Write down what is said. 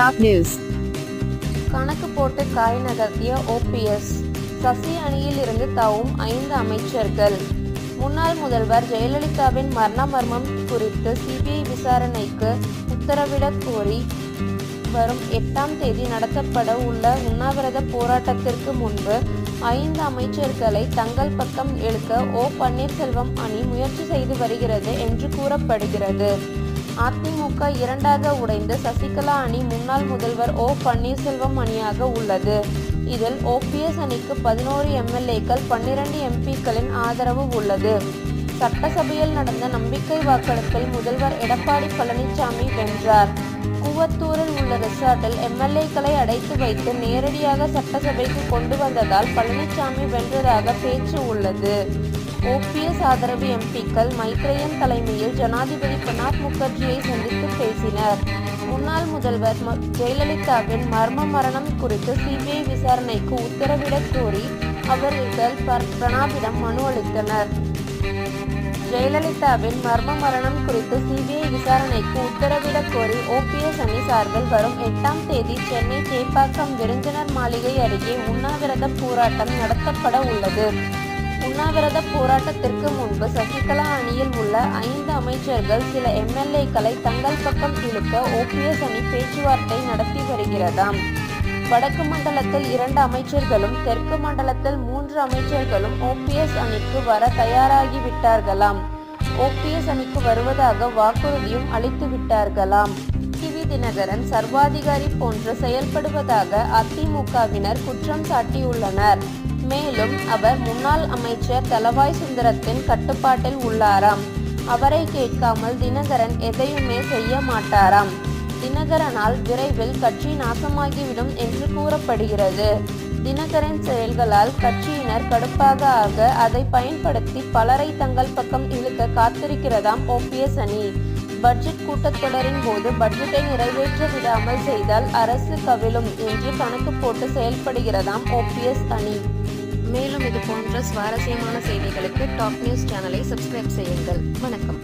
Top news கணக்கு போட்டு காய் நகர்த்திய ஓபிஎஸ் சசி அணியில் இருந்து தாவும் ஐந்து அமைச்சர்கள். முன்னாள் முதல்வர் ஜெயலலிதாவின் மரண மர்மம் குறித்து சிபிஐ விசாரணைக்கு உத்தரவிடக் கோரி வரும் எட்டாம் தேதி நடத்தப்பட உள்ள உண்ணாவிரத போராட்டத்திற்கு முன்பு ஐந்து அமைச்சர்களை தங்கள் பக்கம் இழுக்க ஓ பன்னீர்செல்வம் அணி முயற்சி செய்து வருகிறது என்று கூறப்படுகிறது. அதிமுக இரண்டாக உடைந்து சசிகலா அணி முன்னாள் முதல்வர் ஓ பன்னீர்செல்வம் அணியாக உள்ளது. இதில் ஓபிஎஸ் அணிக்கு பதினோரு எம்எல்ஏக்கள் பன்னிரண்டு எம்பிக்களின் ஆதரவு உள்ளது. சட்டசபையில் நடந்த நம்பிக்கை வாக்கெடுப்பில் முதல்வர் எடப்பாடி பழனிசாமி வென்றார். கூவத்தூரில் உள்ள ரிசார்ட்டில் எம்எல்ஏக்களை அடைத்து வைத்து நேரடியாக சட்டசபைக்கு கொண்டு வந்ததால் பழனிசாமி வென்றதாக பேச்சு உள்ளது. ஓபிஎஸ் ஆதரவு எம்பிக்கள் மைத்ரேயன் தலைமையில் ஜனாதிபதி பிரணாப் முகர்ஜியை சந்தித்து பேசினர். முன்னாள் முதல்வர் ஜெயலலிதாவின் மர்ம மரணம் குறித்து சிபிஐ விசாரணைக்கு உத்தரவிடக் கோரி அவர்கள் பிரணாபிடம் மனு அளித்தனர். ஜெயலலிதாவின் மர்ம மரணம் குறித்து சிபிஐ விசாரணைக்கு உத்தரவிடக் கோரி ஓபிஎஸ் அணி சார்பில் வரும் எட்டாம் தேதி சென்னை சேப்பாக்கம் விருந்தினர் மாளிகை அருகே உண்ணாவிரத போராட்டம் நடத்தப்பட உள்ளது. உண்ணாவிரத போராட்டத்திற்கு முன்பு சசிகலா அணியில் உள்ள ஐந்து அமைச்சர்கள் சில எம்எல்ஏக்களை தங்கள் பக்கம் இழுக்க ஓபிஎஸ் அணி பேச்சுவார்த்தை நடத்தி வருகிறதாம். வடக்கு மண்டலத்தில் இரண்டு அமைச்சர்களும் தெற்கு மண்டலத்தில் மூன்று அமைச்சர்களும் ஓபிஎஸ் அணிக்கு வர தயாராகிவிட்டார்களாம். ஓபிஎஸ் அணிக்கு வருவதாக வாக்குறுதியும் அளித்து விட்டார்களாம். டிவி தினகரன் சர்வாதிகாரி போன்று செயல்படுவதாக அதிமுகவினர் குற்றம் சாட்டியுள்ளனர். மேலும் அவர் முன்னாள் அமைச்சர் தலவாய் சுந்தரத்தின் கட்டுப்பாட்டில் உள்ளாராம். அவரை கேட்காமல் தினகரன் எதையுமே செய்ய மாட்டாராம். தினகரனால் விரைவில் கட்சி நாசமாகிவிடும் என்று கூறப்படுகிறது. தினகரன் செயல்களால் கட்சியினர் கடுப்பாக ஆக அதை பயன்படுத்தி பலரை தங்கள் பக்கம் இழுக்க காத்திருக்கிறதாம் ஓபிஎஸ் அணி. பட்ஜெட் கூட்டத்தொடரின் போது பட்ஜெட்டை நிறைவேற்ற விடாமல் செய்தால் அரசு கவிழும் என்று கணக்கு போட்டு செயல்படுகிறதாம் ஓபிஎஸ் அணி மேலும் இது போன்ற சுவாரஸ்யமான செய்திகளுக்கு டாப் நியூஸ் சேனலை சப்ஸ்கிரைப் செய்யுங்கள் வணக்கம்.